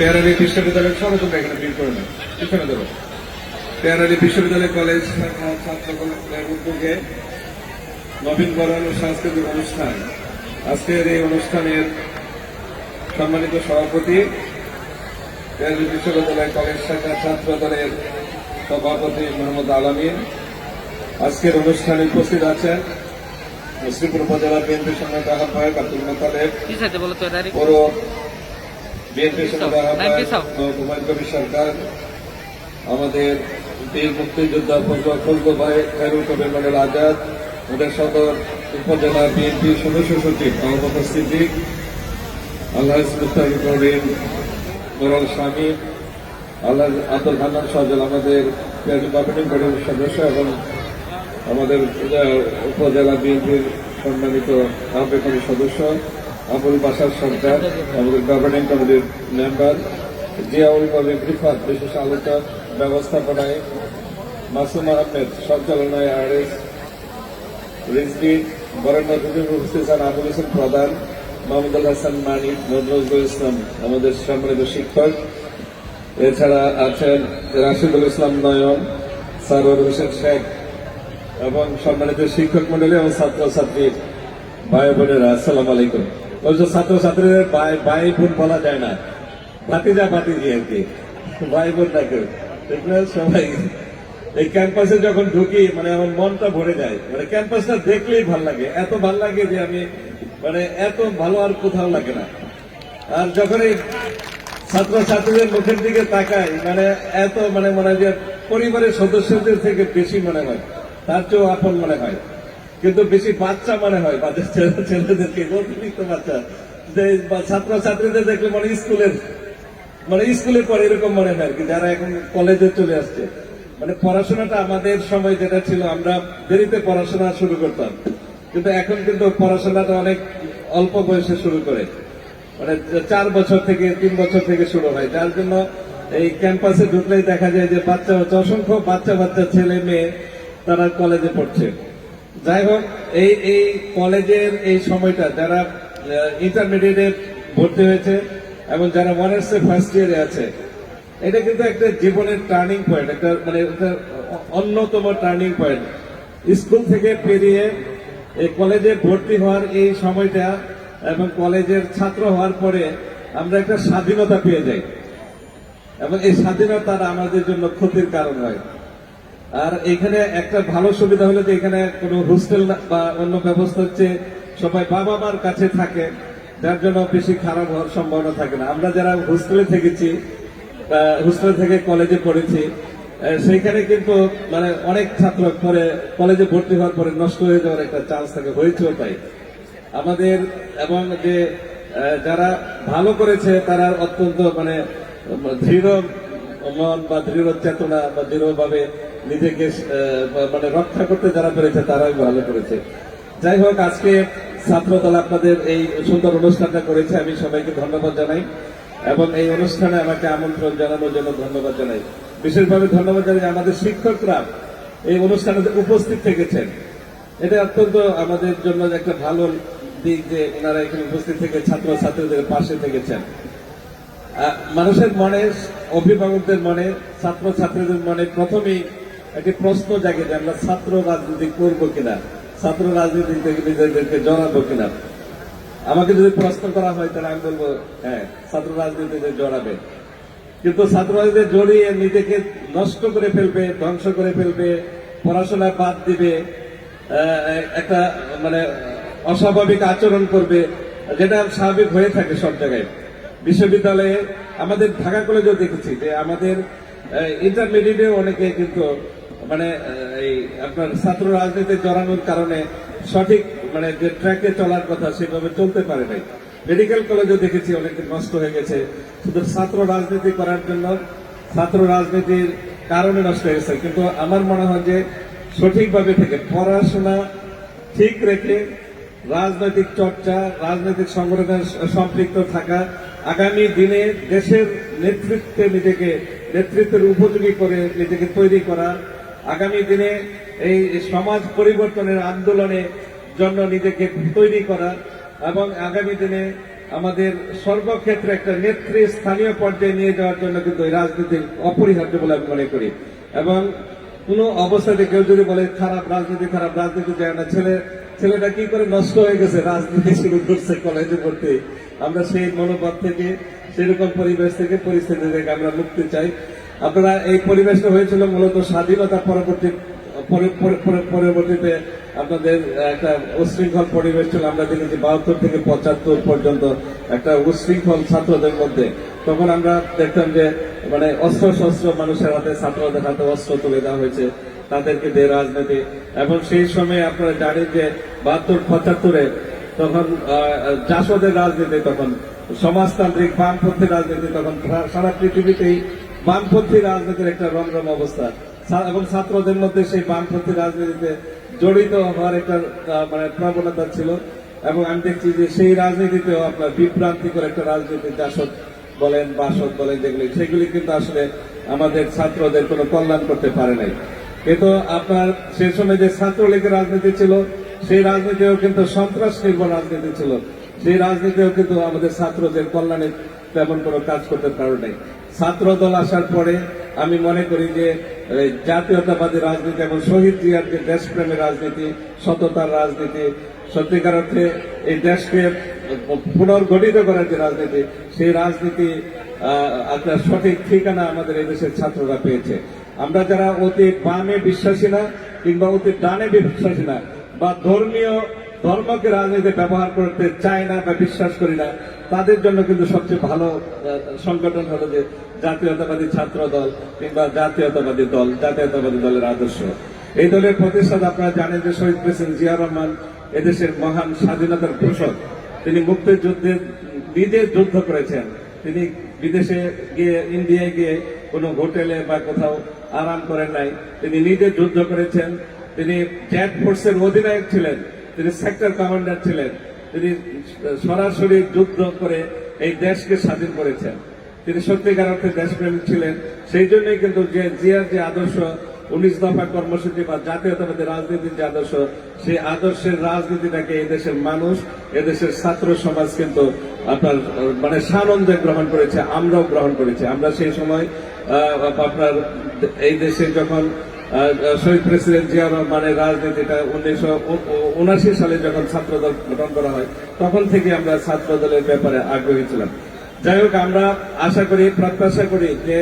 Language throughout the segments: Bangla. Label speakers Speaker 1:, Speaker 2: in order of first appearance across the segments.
Speaker 1: পেয়ারালি বিশ্ববিদ্যালয়ের সবাই তোমরা এখানে ভিড় করে নাও। পিছনে দেবো পেয়ারালি বিশ্ববিদ্যালয় কলেজ ছাত্র কলেজের উদ্যোগে নবীনবরণ ও সাংস্কৃতিক অনুষ্ঠান। আজকের এই অনুষ্ঠানের সম্মানিত সভাপতি পেয়ারালি বিশ্ববিদ্যালয় কলেজ শাখা ছাত্র দলের সভাপতি মোহাম্মদ আলামিন আজকের অনুষ্ঠানে উপস্থিত আছেন মুসলিমপুর উপজেলা বিএনপি সংগ্রাম আহ্বায়ক আব্দুল মোতালেব
Speaker 2: বলো
Speaker 1: পৌর বিএনপি সংগ্রাম
Speaker 2: নাইনটি
Speaker 1: আহ্বায়ক
Speaker 2: সাউ।
Speaker 1: হুমায়ুন কবির সরকার আমাদের বীর মুক্তিযোদ্ধা ফজল ভাই খায়রুল কবির মন্ডল আজাদ ওদের সদর উপজেলা বিএনপি সদস্য সচিব মোহাম্মদ সিদ্দিক আল্লাহ মুস্তাফি করিম মোরাল স্বামী আল্লাহ আব্দুল হান্নান সজল আমাদের বোর্ডের সদস্য এবং আমাদের উপজেলা বিএনপির সম্মানিত আহ্বায়কের সদস্য আবুল বাসার সরকার, আমাদের গভর্নিং কমিটির মেম্বার জিয়াউল কবির রিফাত বিশেষ আলোচক ব্যবস্থাপনায় মাসুম আহমেদ সঞ্চালনায় আর এস রিজভি বরেণ্য অতিথি আবুল হোসেন প্রধান, মাহমুদুল হাসান মানিক নজরুল ইসলাম আমাদের সম্মানিত শিক্ষক। এছাড়া আছেন রাশিদুল ইসলাম নয়ন সারোর হোসেন শেখ এবং সম্মানিত শিক্ষক মন্ডলী এবং ছাত্রছাত্রী ভাই বোনেরা, আসসালাম আলাইকুম। অবশ্য ছাত্রছাত্রীদের ভাই ভাই বোন বলা যায় না। ভাতিজা, ভাতিজি আর কি। ভাই বোন না কেউ। সবাই। এই ক্যাম্পাসে যখন ঢুকি মানে আমার মনটা ভরে যায়। মানে ক্যাম্পাসটা দেখলেই ভালো লাগে। এত ভালো লাগে যে আমি মানে এত ভালো আর কোথাও লাগে না। আর যখন এই ছাত্র ছাত্রীদের মুখের দিকে তাকাই মানে এত মানে মনে হয় যে পরিবারের সদস্যদের থেকে বেশি মনে হয়। তার চেয়েও আপন মনে হয়। কিন্তু বেশি বাচ্চা মনে হয়, বাচ্চা ছেলে- ছেলেদেরকে অতিরিক্ত বাচ্চা। যে ছাত্র ছাত্রীদের দেখলে মানে স্কুলের মানে স্কুলে পরে এরকম মনে হয় কি, যারা এখন কলেজে চলে আসছে। মানে পড়াশোনাটা আমাদের সময় যেটা ছিল, আমরা দেরিতে পড়াশোনা শুরু করতাম। কিন্তু এখন কিন্তু পড়াশোনাটা অনেক অল্প বয়সে শুরু করে। মানে চার বছর থেকে, তিন বছর থেকে শুরু হয়। যার জন্য এই ক্যাম্পাসে ঢুকলেই দেখা যায় যে বাচ্চা বাচ্চা অসংখ্য বাচ্চা বাচ্চা ছেলে মেয়ে তারা কলেজে পড়ছে। যাই হোক, এই এই কলেজের এই সময়টা যারা ইন্টারমিডিয়েটে ভর্তি হয়েছে এবং যারা অনার্স ফার্স্ট ইয়ারে আছে, এটা কিন্তু একটা জীবনের টার্নিং পয়েন্ট একটা মানে অন্যতম টার্নিং পয়েন্ট স্কুল থেকে পেরিয়ে এই কলেজে ভর্তি হওয়ার এই সময়টা এবং কলেজের ছাত্র হওয়ার পরে আমরা একটা স্বাধীনতা পেয়ে যাই। এবং এই স্বাধীনতার আমাদের জন্য ক্ষতির কারণ হয়। আর এখানে একটা ভালো সুবিধা হলো যে এখানে কোনো হোস্টেল বা অন্য ব্যবস্থা হচ্ছে সবাই বাবা মার কাছে থাকে, যার জন্য বেশি খারাপ হওয়ার সম্ভাবনা থাকে না। আমরা যারা হোস্টেলে থেকেছি হোস্টেল থেকে কলেজে পড়েছি সেইখানে কিন্তু মানে অনেক ছাত্র পরে কলেজে ভর্তি হওয়ার পরে নষ্ট হয়ে যাওয়ার একটা চান্স থাকে, হয়েছেও তাই। আমাদের এবং যে যারা ভালো করেছে, তারা অত্যন্ত মানে দৃঢ় মন বা দৃঢ় চেতনা বা দৃঢ়ভাবে নিজেকে মানে রক্ষা করতে যারা পেরেছে, তারাই ভালো করেছে। যাই হোক, আজকে ছাত্র দল আপনাদের এই সুন্দর অনুষ্ঠানটা করেছে, আমি সবাইকে ধন্যবাদ জানাই। এবং এই অনুষ্ঠানে আমাকে আমন্ত্রণ জানানোর জন্য ধন্যবাদ জানাই। বিশেষভাবে ধন্যবাদ জানাই আমাদের শিক্ষকরা এই অনুষ্ঠানে উপস্থিত থেকেছেন। এটা অত্যন্ত আমাদের জন্য একটা ভালো দিক যে ওনারা এখানে উপস্থিত থেকে ছাত্র ছাত্রীদের পাশে থেকেছেন। মানুষের মনে, অভিভাবকদের মনে ছাত্র ছাত্রীদের মনে প্রথমেই একটি প্রশ্ন জাগে যে আমরা ছাত্র রাজনীতি করব কিনা? ছাত্র রাজনীতি থেকে নিজেদেরকে জড়াবো কিনা? আমাকে যদি প্রশ্ন করা হয়, তাহলে আমি বলব হ্যাঁ ছাত্র রাজনীতিতে জড়াবে। কিন্তু ছাত্র রাজনীতি জড়িয়ে নিজেকে নষ্ট করে ফেলবে, ধ্বংস করে ফেলবে, পড়াশোনা বাদ দিবে একটা মানে অস্বাভাবিক আচরণ করবে, যেটা স্বাভাবিক হয়ে থাকে সব জায়গায়। বিশ্ববিদ্যালয়ে আমাদের ঢাকা কলেজেও দেখেছি যে আমাদের ইন্টারমিডিয়েটে অনেকে কিন্তু মানে এই আপনার ছাত্র রাজনীতিতে জড়ানোর কারণে সঠিক মানে যে ট্র্যাকে চলার কথা সেভাবে চলতে পারে নাই। মেডিকেল কলেজও দেখেছি অনেকে নষ্ট হয়ে গেছে। শুধু ছাত্র রাজনীতি করার জন্য, ছাত্র রাজনীতির কারণে নষ্ট হয়ে গেছে। কিন্তু আমার মনে হয় যে সঠিকভাবে থেকে পড়াশোনা ঠিক রেখে রাজনৈতিক চর্চা, রাজনৈতিক সংগঠনের সম্পৃক্ত থাকা, আগামী দিনে দেশের নেতৃত্বে নিজেকে, নেতৃত্বের উপযোগী করে নিজেকে তৈরি করা আগামী দিনে এই সমাজ পরিবর্তনের আন্দোলনে জন্য নিজেকে তৈরি করা এবং আগামী দিনে আমাদের সর্বক্ষেত্রে একটা নেত্রী স্থানীয় পর্যায়ে নিয়ে যাওয়ার জন্য কিন্তু এই রাজনীতি অপরিহার্য বলে আমি মনে করি। এবং কোনো অবস্থাতে কেউ যদি বলে খারাপ রাজনীতি খারাপ রাজনীতি যায় না, ছেলে, ছেলেটা কি করে নষ্ট হয়ে গেছে? রাজনীতি শুরু করছে কলেজে পড়তে আমরা সেই মনোভাব থেকে, সেরকম পরিবেশ থেকে পরিস্থিতি থেকে আমরা মুক্তি চাই। আপনারা এই পরিবেশটা হয়েছিল মূলত স্বাধীনতা পরবর্তী, পরে- পরে- পরে- পরবর্তীতে আপনাদের একটা উশৃঙ্খল পরিবেশ ছিল। আমরা দেখেছি বাহাত্তর থেকে পঁচাত্তর পর্যন্ত একটা উশৃঙ্খল ছাত্রদের মধ্যে। তখন আমরা দেখতাম যে মানে অস্ত্র শস্ত্র মানুষের হাতে ছাত্রদের হাতে অস্ত্র তুলে দেওয়া হয়েছে, তাদেরকে দিয়ে রাজনীতি। এবং সেই সময় আপনারা জানেন যে বাহাত্তর, পঁচাত্তরে তখন জাসদের রাজনীতি তখন, সমাজতান্ত্রিক বামপন্থী রাজনীতি তখন সারা পৃথিবীতেই বামপন্থী রাজনীতির একটা রমরম অবস্থা। এবং ছাত্রদের মধ্যে সেই বামপন্থী রাজনীতিতে জড়িত হওয়ার একটা মানে প্রবণতা ছিল। এবং আমি দেখছি যে সেই রাজনীতিতেও আপনার বিভ্রান্তিকর একটা রাজনীতি জাসদ বলেন বাসদ বলেন যেগুলি, সেগুলি কিন্তু আসলে আমাদের ছাত্রদের কোনো কল্যাণ করতে পারে নাই। কিন্তু আপনার সে সময় যে ছাত্রলীগের রাজনীতি ছিল, সেই রাজনীতিও কিন্তু সন্ত্রাস নির্ভর রাজনীতি ছিল। সেই রাজনীতিও কিন্তু আমাদের ছাত্রদের কল্যাণে তেমন কোনো কাজ করতে পারে নাই। ছাত্র দল আসার পরে আমি মনে করি যে জাতীয়তাবাদী রাজনীতি এবং শহীদ জিয়ার যে দেশপ্রেমের রাজনীতি, সততার রাজনীতি, সত্যিকার অর্থে এই দেশকে পুনর্গঠিত করার যে রাজনীতি, সেই রাজনীতি আপনার সঠিক ঠিকানা আমাদের এই দেশের ছাত্ররা পেয়েছে। আমরা যারা অতি বামে বিশ্বাসী না, কিংবা অতি ডানে বিশ্বাসী না, বা ধর্মীয় ধর্মকে রাজনীতি ব্যবহার করতে চাই না বা বিশ্বাস করি না তাদের জন্য কিন্তু সবচেয়ে ভালো সংগঠন হলো যে জাতীয়তাবাদী ছাত্র দল কিংবা জাতীয়তাবাদী দল, জাতীয়তাবাদী দলের আদর্শ। এই দলের প্রতিষ্ঠাতা আপনারা জানেন যে শহীদ প্রেসিডেন্ট জিয়া রহমান এদেশের মহান স্বাধীনতার ঘোষক। তিনি মুক্তিযুদ্ধে নিজে যুদ্ধ করেছেন। তিনি বিদেশে গিয়ে, ইন্ডিয়ায় গিয়ে কোনো হোটেলে বা কোথাও আরাম করেন নাই। তিনি নিজে যুদ্ধ করেছেন। তিনি জেট ফোর্সের অধিনায়ক ছিলেন। তিনি সেক্টর কমান্ডার ছিলেন। তিনি সরাসরি যুদ্ধ করে এই দেশকে স্বাধীন করেছেন। তিনি সত্যিকার অর্থে দেশপ্রেমিক ছিলেন। সেই জন্যই কিন্তু যে জিয়ার যে আদর্শ, উনিশ দফা কর্মসূচি বা জাতীয়তাবাদী রাজনীতির যে আদর্শ, সেই আদর্শের রাজনীতিটাকে এদেশের মানুষ এদেশের ছাত্র সমাজ কিন্তু আপনার মানে সানন্দে গ্রহণ করেছে, আমরাও গ্রহণ করেছি। আমরা সেই সময় আপনার এই দেশে যখন শহীদ প্রেসিডেন্ট জিয়া রহমানের রাজনীতিটা উনিশশো উনাশি সালে যখন ছাত্রদল গঠন করা হয়, তখন থেকে আমরা ছাত্রদলের ব্যাপারে আগ্রহী ছিলাম। যাই হোক, আমরা আশা করি, প্রত্যাশা করি যে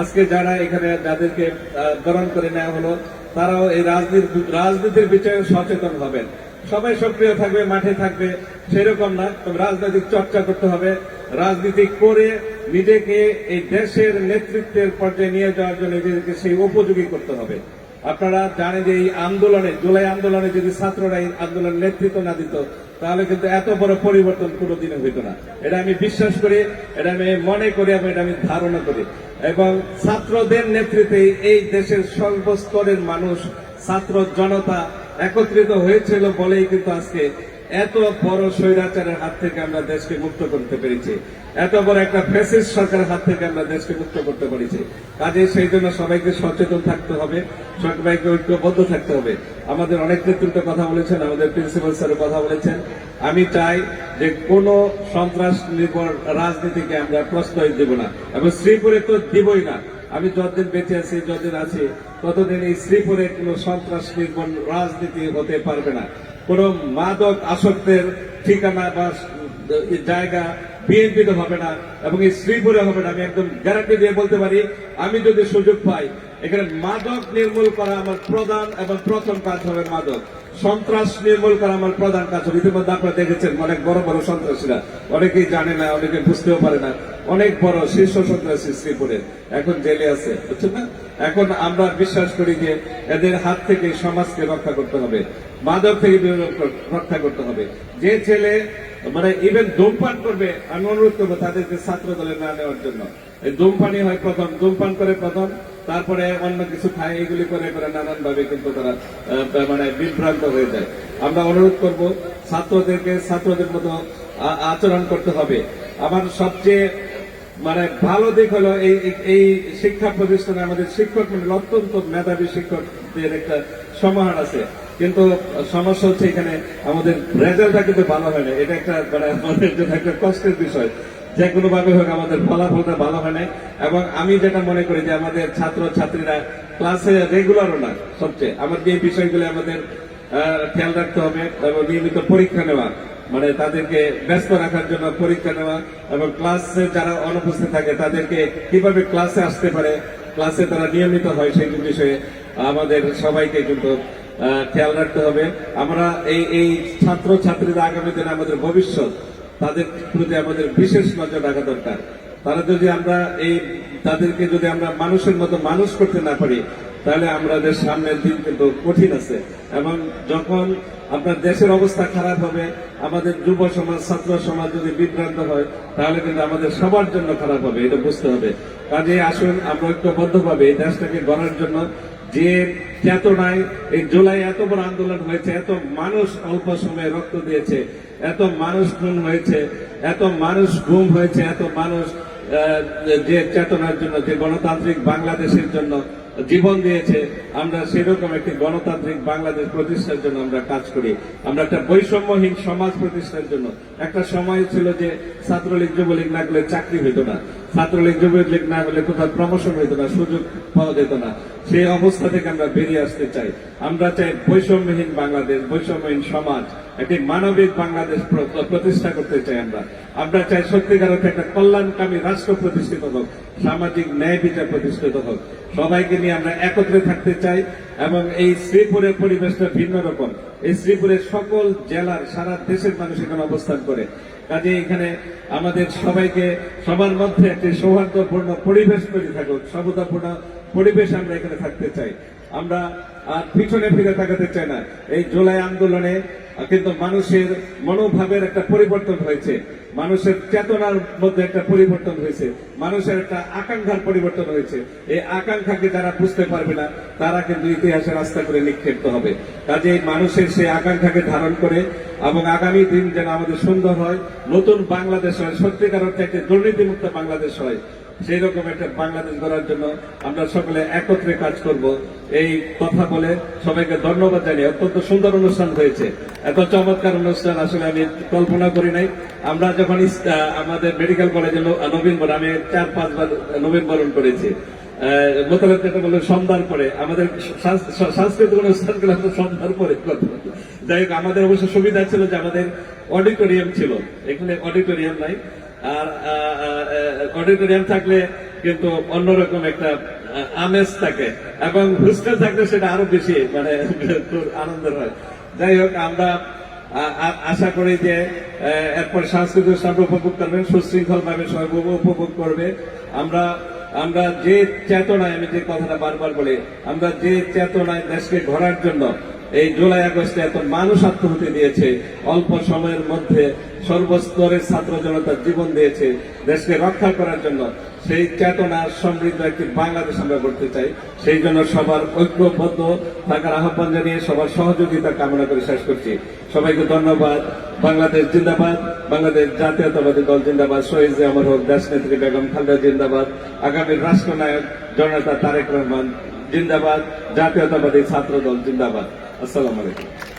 Speaker 1: আজকে যারা এখানে যাদেরকে গ্রহণ করে নেওয়া হলো, তারাও এই রাজনীতি রাজনীতির বিষয়ে সচেতন হবেন। সবাই সক্রিয় থাকবে, মাঠে থাকবে, সেরকম না। তবে রাজনৈতিক চর্চা করতে হবে, রাজনীতি করে নিজেকে এই দেশের নেতৃত্বের পর্যায়ে নিয়ে যাওয়ার জন্য নিজেকে সেই উপযোগী করতে হবে। আপনারা জানেন যে এই আন্দোলনে, জুলাই আন্দোলনে যদি ছাত্ররা এই আন্দোলন নেতৃত্ব না দিত, তাহলে কিন্তু এত বড় পরিবর্তন কোনো কোনোদিনও হইত না। এটা আমি বিশ্বাস করি, এটা আমি মনে করি এবং এটা আমি ধারণা করি। এবং ছাত্রদের নেতৃত্বে এই দেশের সর্বস্তরের মানুষ, ছাত্র জনতা একত্রিত হয়েছিল বলেই কিন্তু আজকে এত বড় স্বৈরাচারের হাত থেকে আমরা দেশকে মুক্ত করতে পেরেছি। এত বড় একটা ফেসিস সরকারের হাত থেকে আমরা দেশকে মুক্ত করতে পেরেছি। কাজে সেই জন্য সবাইকে সচেতন থাকতে হবে, সবাইকে ঐক্যবদ্ধ থাকতে হবে। আমাদের অনেক নেতৃত্ব কথা বলেছেন, আমাদের প্রিন্সিপাল স্যার কথা বলেছেন। আমি চাই যে কোন সন্ত্রাস নির্ভর রাজনীতিকে আমরা প্রশ্রয় দেব না এবং শ্রীপুরে তো দিবই না। আমি যতদিন বেঁচে আছি, যতদিন আছি, ততদিন এই শ্রীপুরে কোনো সন্ত্রাস নির্ভর রাজনীতি হতে পারবে না। কোন মাদক আসক্তের ঠিকানা বা জায়গা বিএনপিতে হবে না এবং এই শ্রীপুরে হবে না। আমি একদম গ্যারান্টি দিয়ে বলতে পারি, আমি যদি সুযোগ পাই, এখানে মাদক নির্মূল করা আমার প্রধান এবং প্রথম কাজ হবে মাদক। সন্ত্রাস নির্মূল করা আমার প্রধান কাজ ইতিমধ্যে আপনারা দেখেছেন অনেক বড় বড় সন্ত্রাসীরা। অনেকেই জানে না, অনেকে বুঝতেও পারে না। অনেক বড় শীর্ষ সন্ত্রাসী শ্রীপুরে। এখন জেলে আছে, বুঝছেন না? এখন আমরা বিশ্বাস করি যে এদের হাত থেকে সমাজকে রক্ষা করতে হবে, মাদক থেকে রক্ষা করতে হবে। যে ছেলে মানে ইভেন ধূমপান করবে, আমি অনুরোধ করব তাদেরকে ছাত্র দলে না নেওয়ার জন্য। এই ধূমপানই হয় প্রথম। ধূমপান করে প্রথম। তারপরে অন্য কিছু খায়, এগুলি করে করে নানান ভাবে কিন্তু তারা মানে বিভ্রান্ত হয়ে যায়। আমরা অনুরোধ করব, ছাত্রদেরকে, ছাত্রদের মতো আচরণ করতে হবে। আমার সবচেয়ে মানে ভালো দিক হলো এই, এই- এই শিক্ষা প্রতিষ্ঠানে আমাদের শিক্ষক মানে অত্যন্ত মেধাবী শিক্ষকদের একটা সমাহার আছে। কিন্তু সমস্যা হচ্ছে এখানে আমাদের রেজাল্টটা কিন্তু ভালো হয় না। এটা একটা মানে আমাদের জন্য একটা কষ্টের বিষয়। যে কোনো ভাবে হোক আমাদের ফলাফলটা ভালো হয় না এবং আমি যেটা মনে করি যে আমাদের ছাত্র ছাত্রীরা ক্লাসে রেগুলারও না সবচেয়ে। আমাদের এই বিষয়গুলো আমাদের খেয়াল রাখতে হবে এবং নিয়মিত পরীক্ষা নেওয়া মানে তাদেরকে ব্যস্ত রাখার জন্য পরীক্ষা নেওয়া এবং ক্লাসে যারা অনুপস্থিত থাকে তাদেরকে কীভাবে ক্লাসে আসতে পারে, ক্লাসে তারা নিয়মিত হয় সেই বিষয়ে আমাদের সবাইকে কিন্তু খেয়াল রাখতে হবে। আমরা এই এই ছাত্র ছাত্রীরা আগামী দিনে আমাদের ভবিষ্যৎ তাদের প্রতি আমাদের বিশেষ নজর রাখা দরকার। তারা যদি আমরা এই, তাদেরকে যদি আমরা মানুষের মতো মানুষ করতে না পারি, তাহলে আমাদের সামনের দিন কিন্তু কঠিন আছে। এবং যখন আপনার দেশের অবস্থা খারাপ হবে, আমাদের যুব সমাজ, ছাত্র সমাজ যদি বিভ্রান্ত হয়, তাহলে কিন্তু আমাদের সবার জন্য খারাপ হবে, এটা বুঝতে হবে। কাজে আসুন, আমরা ঐক্যবদ্ধভাবে এই দেশটাকে গড়ার জন্য যে চেতনায়, এই জুলাই এত বড় আন্দোলন হয়েছে, এত মানুষ অল্প সময়ে রক্ত দিয়েছে এত মানুষ খুন হয়েছে, এত মানুষ গুম হয়েছে, এত মানুষ যে চেতনার জন্য, যে গণতান্ত্রিক বাংলাদেশের জন্য জীবন দিয়েছে, আমরা সেরকম একটি গণতান্ত্রিক বাংলাদেশ প্রতিষ্ঠার জন্য আমরা কাজ করি। আমরা একটা বৈষম্যহীন সমাজ প্রতিষ্ঠার জন্য। একটা সময় ছিল যে ছাত্রলীগ, যুবলীগ না করলে চাকরি হইতো না। ছাত্রলীগ, যুবলীগ না হলে কোথাও প্রমোশন হইতো না, সুযোগ পাওয়া যেত না। সেই অবস্থা থেকে আমরা বেরিয়ে আসতে চাই। আমরা চাই বৈষম্যহীন বাংলাদেশ, বৈষম্যহীন সমাজ একটি মানবিক বাংলাদেশ প্র- প্রতিষ্ঠা করতে চাই আমরা। আমরা চাই সত্যিকার অর্থে একটা কল্যাণকামী রাষ্ট্র প্রতিষ্ঠিত হোক, সামাজিক ন্যায় বিচার প্রতিষ্ঠিত হোক। সবাইকে নিয়ে আমরা একত্রে থাকতে চাই এবং এই শ্রীপুরের পরিবেশটা ভিন্ন রকম। এই শ্রীপুরের সকল জেলার সারা দেশের মানুষ এখানে অবস্থান করে। কাজে এখানে আমাদের সবাইকে সবার মধ্যে একটি সৌহার্দ্যপূর্ণ পরিবেশ তৈরি থাকুক সবতাপূর্ণ পরিবেশ আমরা এখানে থাকতে চাই। আমরা আর পিছনে ফিরে তাকাতে চাই না। এই জুলাই আন্দোলনে কিন্তু মানুষের মনোভাবের একটা পরিবর্তন হয়েছে। মানুষের চেতনার মধ্যে একটা পরিবর্তন হয়েছে। মানুষের একটা আকাঙ্ক্ষার পরিবর্তন হয়েছে। এই আকাঙ্ক্ষাকে যারা বুঝতে পারবে না, তারা কিন্তু ইতিহাসের রাস্তা করে নিক্ষিপ্ত হবে। কাজে মানুষের সেই আকাঙ্ক্ষাকে ধারণ করে এবং আগামী দিন যেন আমাদের সুন্দর হয়, নতুন বাংলাদেশ হয়, সত্যিকার অর্থে একটা দুর্নীতিমুক্ত বাংলাদেশ হয়। সেই রকম একটা বাংলাদেশ গড়ার জন্য আমরা সকলে একত্রে কাজ করব। এই কথা বলে সবাইকে ধন্যবাদ জানিয়ে অত্যন্ত সুন্দর অনুষ্ঠান হয়েছে। এত চমৎকার অনুষ্ঠান আসলে আমি কল্পনা করি নাই। আমরা যখন আমাদের মেডিকেল কলেজে নবীন বরণ আমি চার পাঁচবার নবীন বরণ করেছি। মোতাবেক যেটা বলল সন্ধ্যার পরে। আমাদের সাংস্কৃতিক অনুষ্ঠানগুলো আমরা সন্ধ্যার পরে। যাই হোক, আমাদের অবশ্য সুবিধা ছিল যে আমাদের অডিটোরিয়াম ছিল। এখানে অডিটোরিয়াম নাই। আর অডিটোরিয়াম থাকলে কিন্তু অন্যরকম একটা আমেজ থাকে। এবং হোস্টেল থাকলে সেটা আরও বেশি মানে আনন্দের হয়। যাই হোক, আমরা আশা করি যে এরপর সাংস্কৃতিক অনুষ্ঠান উপভোগ করবেন সুশৃঙ্খল ভাবে সবাই উপভোগ- উপভোগ করবে। আমরা আমরা যে চেতনায়, আমি যে কথাটা বারবার বলি, আমরা যে চেতনায় দেশকে ঘোরার জন্য এই জুলাই আগস্টে এত মানুষ আত্মহতি দিয়েছে। অল্প সময়ের মধ্যে সর্বস্তরের ছাত্র জনতার জীবন দিয়েছে দেশকে রক্ষা করার জন্য। সেই চেতনার সমৃদ্ধ একটি বাংলাদেশ আমরা করতে চাই। সেই জন্য সবার ঐক্যবদ্ধ থাকার আহ্বান জানিয়ে সবার সহযোগিতা কামনা করে শেষ করছি। সবাইকে ধন্যবাদ। বাংলাদেশ জিন্দাবাদ। বাংলাদেশ জাতীয়তাবাদী দল জিন্দাবাদ। শহীদ আমার হোক দেশ নেত্রী বেগম খালেদা জিন্দাবাদ। আগামী রাষ্ট্রনায়ক জনতা তারেক রহমান জিন্দাবাদ। জাতীয়তাবাদী ছাত্র দল জিন্দাবাদ। আসসালামু আলাইকুম।